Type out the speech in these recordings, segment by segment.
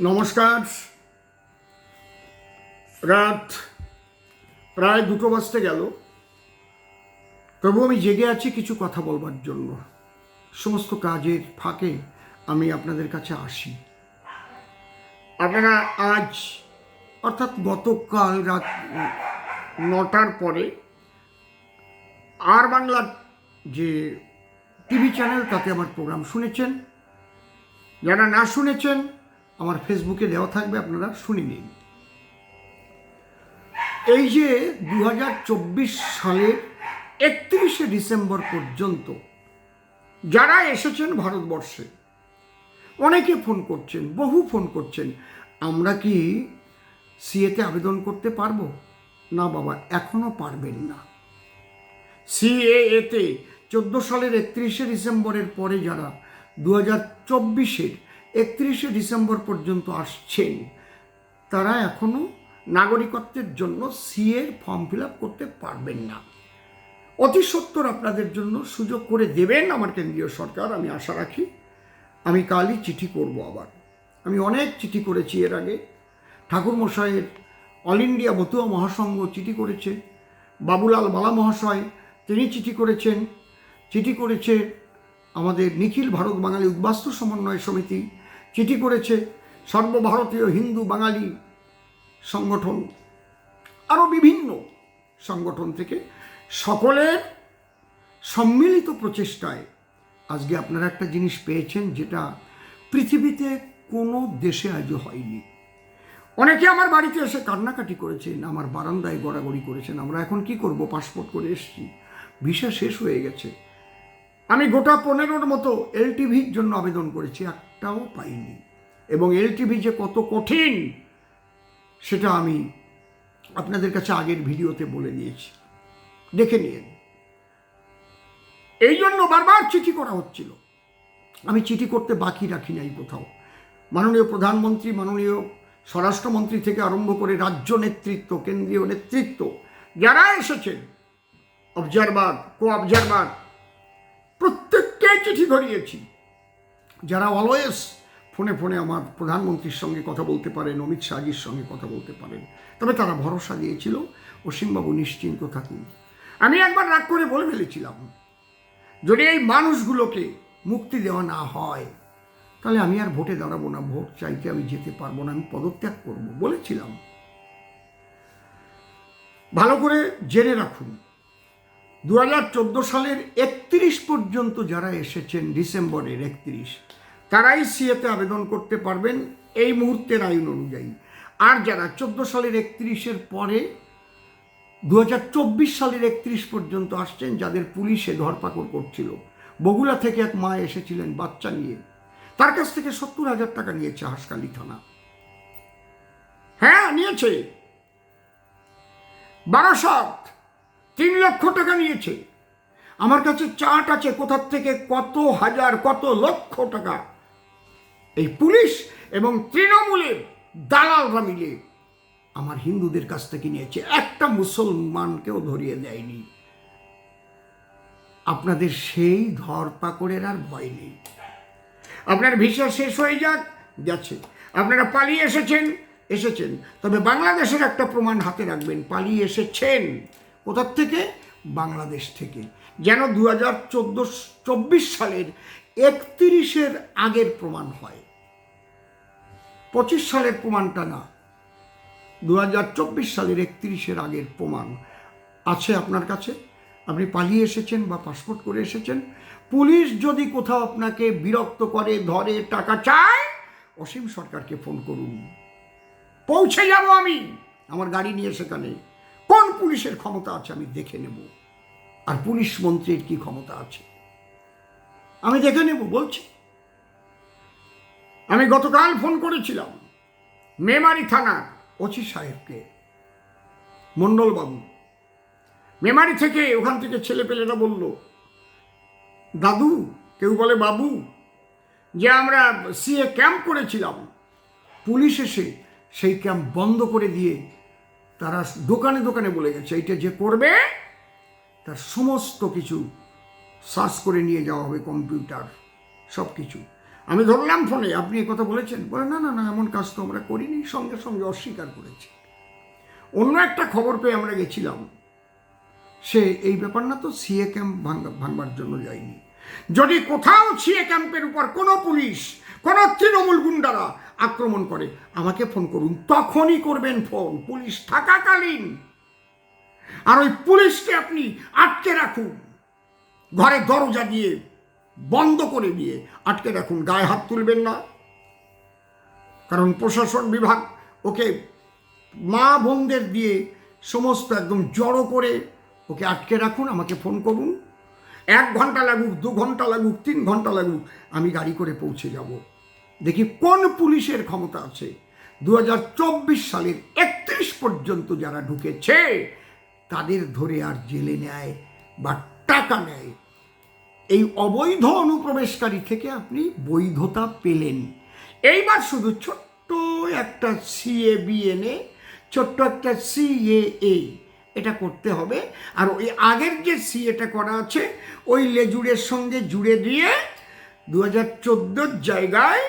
নমস্কার। রাত প্রায় দুটো বাজতে গেল। তবু আমি জেগে আছি কিছু কথা বলবার জন্য। সমস্ত কাজের ফাঁকে আমি আপনাদের কাছে আসি। আপনারা আজ, অর্থাৎ গতকাল রাত নটার পরে আর বাংলার যে টিভি চ্যানেল, তাতে আমার প্রোগ্রাম শুনেছেন। যারা না শুনেছেন আমার ফেসবুকে দেওয়া থাকবে, আপনারা শুনে নিন। এই যে দু সালের একত্রিশে ডিসেম্বর পর্যন্ত যারা এসেছেন ভারতবর্ষে, অনেকে ফোন করছেন, বহু ফোন করছেন, আমরা কি সিএতে আবেদন করতে পারব? না বাবা, এখনও পারবেন না। সিএএতে চোদ্দ সালের একত্রিশে ডিসেম্বরের পরে যারা দু হাজার চব্বিশের একত্রিশে ডিসেম্বর পর্যন্ত আসছেন। তারা এখনও নাগরিকত্বের জন্য সিএর ফর্ম ফিল করতে পারবেন না। অতি সত্বর আপনাদের জন্য সুযোগ করে দেবেন আমার কেন্দ্রীয় সরকার, আমি আশা রাখি। আমি কালই চিঠি করব আবার। আমি অনেক চিঠি করেছি এর আগে। ঠাকুরমশাইয়ের অল ইন্ডিয়া মতুয়া মহাসংঘ চিঠি করেছে। বাবুলাল বালা মহাশয়, তিনি চিঠি করেছেন। চিঠি করেছে আমাদের নিখিল ভারত বাঙালি উদ্বাস্তু সমন্বয় সমিতি চিঠি করেছে সর্বভারতীয় হিন্দু বাঙালি সংগঠন। আরও বিভিন্ন সংগঠন থেকে সকলের সম্মিলিত প্রচেষ্টায় আজকে আপনারা একটা জিনিস পেয়েছেন যেটা পৃথিবীতে কোনো দেশে আজও হয়নি। অনেকে আমার বাড়িতে এসে কান্নাকাটি করেছেন, আমার বারান্দায় গড়াগড়ি করেছেন, আমরা এখন কি করব? পাসপোর্ট করে এসেছি। ভিসা শেষ হয়ে গেছে। আমি গোটা পনেরোর মতো এলটিভির জন্য আবেদন করেছি একটাও পাইনি। এবং এলটিভি যে কত কঠিন, সেটা আমি আপনাদের কাছে আগের ভিডিওতে বলে দিয়েছি। দেখে নিন। এই জন্য বারবার চিঠি করা হচ্ছিল। আমি চিঠি করতে বাকি রাখি নাই কোথাও। মাননীয় প্রধানমন্ত্রী, মাননীয় স্বরাষ্ট্রমন্ত্রী থেকে আরম্ভ করে রাজ্য নেতৃত্ব, কেন্দ্রীয় নেতৃত্ব, যারা এসেছেন অবজারভার কো অবজারভার প্রত্যেককে চিঠি ধরিয়েছি। যারা অলওয়েজ ফোনে ফোনে আমার প্রধানমন্ত্রীর সঙ্গে কথা বলতে পারেন, অমিত শাহজির সঙ্গে কথা বলতে পারেন, তবে তারা ভরসা দিয়েছিল অসীমবাবু নিশ্চিন্ত থাকুন। আমি একবার রাগ করে বলে ফেলেছিলাম, যদি এই মানুষগুলোকে মুক্তি দেওয়া না হয়, তাহলে আমি আর ভোটে দাঁড়াবো না, ভোট চাইতে আমি যেতে পারব না, আমি পদত্যাগ করব, বলেছিলাম। ভালো করে জেনে রাখুন দু সালের একত্রিশ পর্যন্ত যারা এসেছেন, ডিসেম্বরের একত্রিশ, তারাই সিএতে আবেদন করতে পারবেন এই মুহূর্তের আইন অনুযায়ী। আর যারা চোদ্দ সালের একত্রিশের পরে দু হাজার চব্বিশ সালের একত্রিশ পর্যন্ত আসছেন, যাদের পুলিশে ধরপাকড় করছিল, বগুড়া থেকে এক মা এসেছিলেন বাচ্চা নিয়ে, তার কাছ থেকে সত্তর হাজার টাকা নিয়েছে হাসকালি থানা। হ্যাঁ নিয়েছে। বারাসাত তিন লক্ষ টাকা নিয়েছে। আমার কাছে চার্ট আছে কোথার থেকে কত হাজার, কত লক্ষ টাকা। এই পুলিশ এবং তৃণমূলের দালালরা মিলে আমার হিন্দুদের কাছ থেকে নিয়েছে। একটা মুসলমানকেও ধরিয়ে দেয়নি। আপনাদের সেই ধরপাকড়ের আর ভয় নেই। আপনার ভিসা শেষ হয়ে যাক গেছে আপনারা পালিয়ে এসেছেন এসেছেন। তবে বাংলাদেশের একটা প্রমাণ হাতে রাখবেন, পালিয়ে এসেছেন। কোথার থেকে? বাংলাদেশ থেকে। যেন দু হাজার চোদ্দ চব্বিশ সালের একত্রিশের আগের প্রমাণ হয়। পঁচিশ সালের প্রমাণটা না। দু হাজার চব্বিশ সালের একত্রিশের আগের প্রমাণ আছে আপনার কাছে? আপনি পালিয়ে এসেছেন বা পাসপোর্ট করে এসেছেন? পুলিশ যদি কোথাও আপনাকে বিরক্ত করে, ধরে, টাকা চায়, অসীম সরকারকে ফোন করুন। পৌঁছে যাব আমি। আমার গাড়ি নিয়ে সেখানে। পুলিশের ক্ষমতা আছে, আমি দেখে নেব। আর পুলিশ মন্ত্রীর কি ক্ষমতা আছে? আমি দেখে নেব, বলছি। আমি গতকাল ফোন করেছিলাম, মেমারি থানার ওসি সাহেবকে, মণ্ডলবাবু। মেমারি থেকে ওখান থেকে ছেলেপেলেরা বলল, দাদু, কেউ বলে বাবু, যে আমরা সিএ ক্যাম্প করেছিলাম, পুলিশ এসে সেই ক্যাম্প বন্ধ করে দিয়ে তারা দোকানে দোকানে বলে গেছে, এইটা যে করবে, তার সমস্ত কিছু সার্চ করে নিয়ে যাওয়া হবে কম্পিউটার সব কিছু আমি ধরলাম ফোনে, আপনি কথা বলেছেন? বলে, না না না, এমন কাজ তো আমরা করিনি, সঙ্গে সঙ্গে অস্বীকার করেছি। অন্য একটা খবর পেয়ে আমরা গেছিলাম, সে এই ব্যাপার না তো, সিএ ক্যাম্প ভাঙবার জন্য যায়নি। যদি কোথাও সিএ ক্যাম্পের উপর কোনো পুলিশ, কোনো তৃণমূল গুন্ডারা আক্রমণ করে। আমাকে ফোন করুন। তখনই করবেন ফোন। পুলিশ থাকাকালীন। আর ওই পুলিশকে আপনি আটকে রাখুন। ঘরে দরজা দিয়ে, বন্ধ করে দিয়ে আটকে রাখুন। গায়ে হাত তুলবেন না। কারণ প্রশাসন বিভাগ ওকে মা বোনদের দিয়ে সমস্ত একদম জড়ো করে ওকে আটকে রাখুন। আমাকে ফোন করুন। এক ঘণ্টা লাগুক, দু ঘণ্টা লাগুক, তিন ঘণ্টা লাগুক, আমি গাড়ি করে পৌঁছে যাব। দেখি কোন পুলিশের ক্ষমতা আছে। দু হাজার চব্বিশ সালের একত্রিশ পর্যন্ত যারা ঢুকেছে, তাদের ধরে আর জেলে নেয় বা টাকা নেয়। এই অবৈধ অনুপ্রবেশকারী থেকে আপনি বৈধতা পেলেন। এইবার শুধু ছোট্ট একটা সিএবিএনএ ছোট্ট একটা সিএএ এটা করতে হবে। আর ওই আগের যে সিএটা করা আছে, ওই লেজুরের সঙ্গে জুড়ে দিয়ে দু হাজার জায়গায়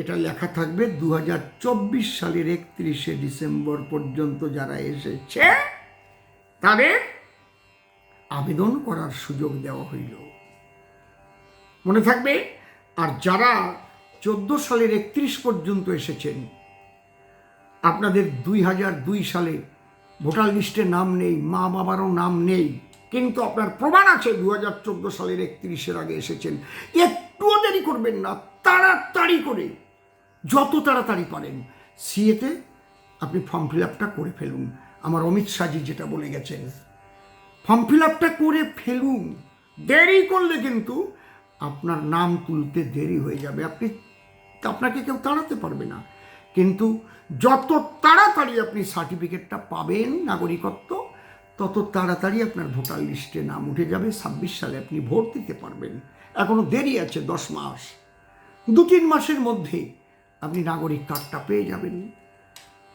এটা লেখা থাকবে দু হাজার চব্বিশ সালের একত্রিশে ডিসেম্বর পর্যন্ত যারা এসেছে, তাদের আবেদন করার সুযোগ দেওয়া হইল। মনে থাকবে? আর যারা চোদ্দ সালের একত্রিশ পর্যন্ত এসেছেন, আপনাদের দুই হাজার দুই সালে ভোটার লিস্টে নাম নেই, মা বাবারও নাম নেই, কিন্তু আপনার প্রমাণ আছে দু হাজার চোদ্দ সালের একত্রিশের আগে এসেছেন। একটুও দেরি করবেন না, তাড়াতাড়ি করে। যত তাড়াতাড়ি পারেন। সিএতে আপনি ফর্ম ফিল আপটা করে ফেলুন। আমার অমিত শাহজি যেটা বলে গেছেন ফর্ম ফিল আপটা করে ফেলুন। দেরি করলে কিন্তু আপনার নাম তুলতে দেরি হয়ে যাবে। আপনি, আপনাকে কেউ তাড়াতে পারবে না। কিন্তু যত তাড়াতাড়ি আপনি সার্টিফিকেটটা পাবেন নাগরিকত্ব, তত তাড়াতাড়ি আপনার ভোটার লিস্টে নাম উঠে যাবে। ছাব্বিশ সালে আপনি ভোট দিতে পারবেন। এখনও দেরি আছে, দশ মাস। দু তিন মাসের মধ্যে আপনি নাগরিক কার্ডটা পেয়ে যাবেন।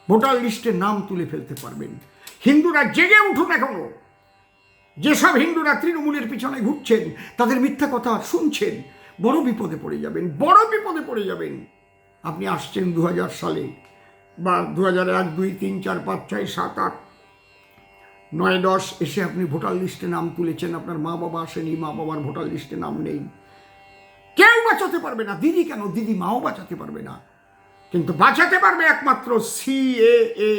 ভোটার লিস্টে নাম তুলে ফেলতে পারবেন। হিন্দুরা জেগে উঠুন এখনও যেসব হিন্দুরা তৃণমূলের পিছনে ঘুরছেন, তাদের মিথ্যা কথা শুনছেন, বড় বিপদে পড়ে যাবেন, বড় বিপদে পড়ে যাবেন। আপনি আসছেন দু হাজার সালে বা দু হাজার এক, দুই, তিন, চার, পাঁচ, ছয়, সাত, আট, নয়, দশ এসে আপনি ভোটার লিস্টে নাম তুলেছেন, আপনার মা বাবা আসেনি, মা বাবার ভোটার লিস্টে নাম নেই। কেউ বাঁচাতে পারবে না, দিদি কেন? দিদি মাও বাঁচাতে পারবে না। কিন্তু বাঁচাতে পারবে একমাত্র সিএএ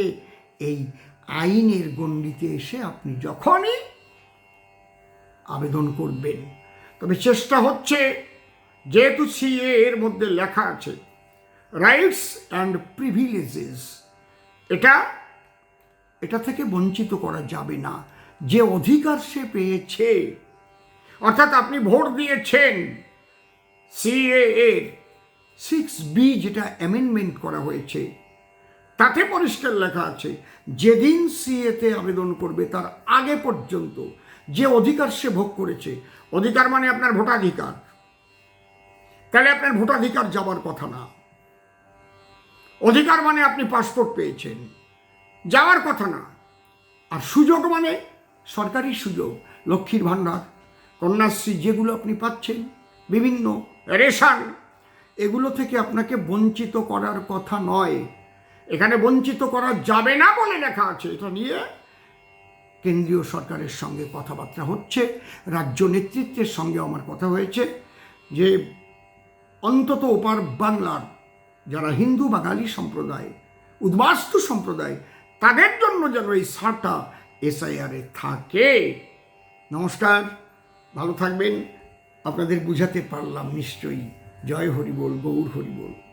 এই আইনের গণ্ডিতে এসে আপনি যখনই আবেদন করবেন, তবে চেষ্টা হচ্ছে যেহেতু সিএ এর মধ্যে লেখা আছে, রাইটস অ্যান্ড প্রিভিলেজেস, এটা এটা থেকে বঞ্চিত করা যাবে না। যে অধিকার সে পেয়েছে, অর্থাৎ আপনি ভোট দিয়েছেন সিএ এর সিক্স বি যেটা অ্যামেন্ডমেন্ট করা হয়েছে, তাতে পরিষ্কার লেখা আছে, যেদিন সিএতে আবেদন করবে তার আগে পর্যন্ত যে অধিকার সে ভোগ করেছে, অধিকার মানে আপনার ভোটাধিকার। তাহলে আপনার ভোটাধিকার যাবার কথা না। অধিকার মানে আপনি পাসপোর্ট পেয়েছেন, যাওয়ার কথা না। আর সুযোগ মানে সরকারি সুযোগ, লক্ষ্মীর ভাণ্ডার, কন্যাশ্রী যেগুলো আপনি পাচ্ছেন, বিভিন্ন রেশন এগুলো থেকে আপনাকে বঞ্চিত করার কথা নয়। এখানে বঞ্চিত করা যাবে না বলে লেখা আছে। এটা নিয়ে কেন্দ্রীয় সরকারের সঙ্গে কথাবার্তা হচ্ছে, রাজ্য নেতৃত্বের সঙ্গে আমার কথা হয়েছে যে অন্তত ওপার বাংলার যারা হিন্দু বাঙালি সম্প্রদায়, উদ্বাস্তু সম্প্রদায়, তাদের জন্য যেন এই সারটা এসআইআরে থাকে। নমস্কার, ভালো থাকবেন। আপনাদের বুঝাতে পারলাম নিশ্চয়ই। জয় হরিবোল গৌর হরিবোল।